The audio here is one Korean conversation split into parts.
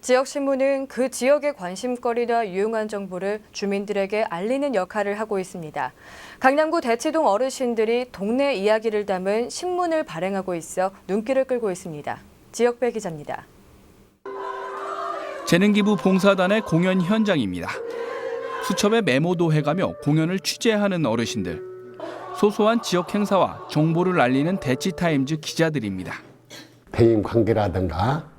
지역 신문은 그 지역의 관심거리나 유용한 정보를 주민들에게 알리는 역할을 하고 있습니다. 강남구 대치동 어르신들이 동네 이야기를 담은 신문을 발행하고 있어 눈길을 끌고 있습니다. 지역배 기자입니다. 재능기부 봉사단의 공연 현장입니다. 수첩에 메모도 해가며 공연을 취재하는 어르신들. 소소한 지역 행사와 정보를 알리는 대치타임즈 기자들입니다. 대인 관계라든가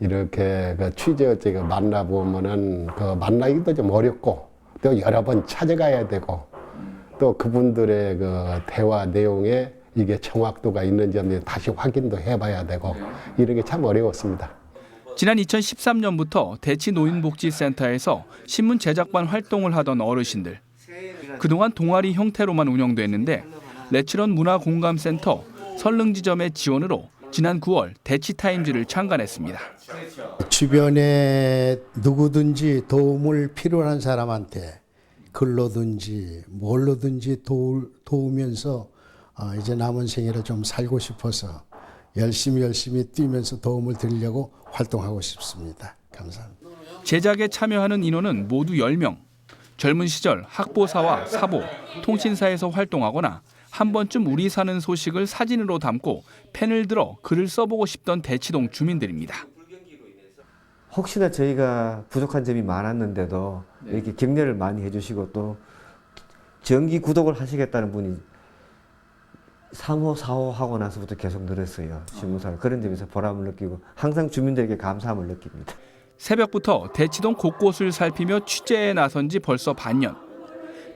이렇게 그 취재업체가 만나보면은 그 만나기도 좀 어렵고 또 여러 번 찾아가야 되고 또 그분들의 그 대화 내용에 이게 정확도가 있는지 없는지 다시 확인도 해봐야 되고 이런 게 참 어려웠습니다. 지난 2013년부터 대치 노인복지센터에서 신문 제작반 활동을 하던 어르신들. 그동안 동아리 형태로만 운영됐는데 레츠런 문화공감센터 설릉지점의 지원으로 지난 9월 대치타임즈를 창간했습니다. 주변에 누구든지 도움을 필요한 사람한테 글로든지 뭘로든지 도우, 도우면서 어, 이제 남은 생애를 좀 살고 싶어서 열심히 열심히 뛰면서 도움을 드리려고 활동하고 싶습니다. 감사합니다. 제작에 참여하는 인원은 모두 10명. 젊은 시절 학보사와 사보, 통신사에서 활동하거나 한 번쯤 우리 사는 소식을 사진으로 담고 펜을 들어 글을 써보고 싶던 대치동 주민들입니다. 혹시나 저희가 부족한 점이 많았는데도 이렇게 격려를 많이 해주시고 또 정기 구독을 하시겠다는 분이 3호, 4호 하고 나서부터 계속 늘었어요. 신문사를. 그런 점에서 보람을 느끼고 항상 주민들에게 감사함을 느낍니다. 새벽부터 대치동 곳곳을 살피며 취재에 나선 지 벌써 반년.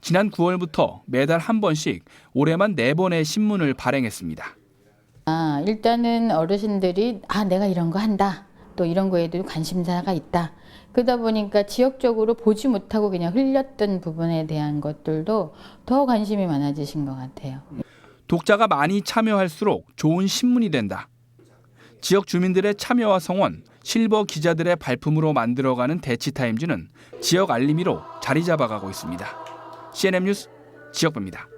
지난 9월부터 매달 한 번씩 올해만 네번의 신문을 발행했습니다. 아, 일단은 어르신들이 아, 내가 이런 거 한다. 또 이런 거에도 관심사가 있다. 그러다 보니까 지역적으로 보지 못하고 그냥 흘렸던 부분에 대한 것들도 더 관심이 많아지신 것 같아요. 독자가 많이 참여할수록 좋은 신문이 된다. 지역 주민들의 참여와 성원, 실버 기자들의 발품으로 만들어가는 대치타임즈는 지역 알림이로 자리 잡아가고 있습니다. CNN 뉴스 지역부입니다.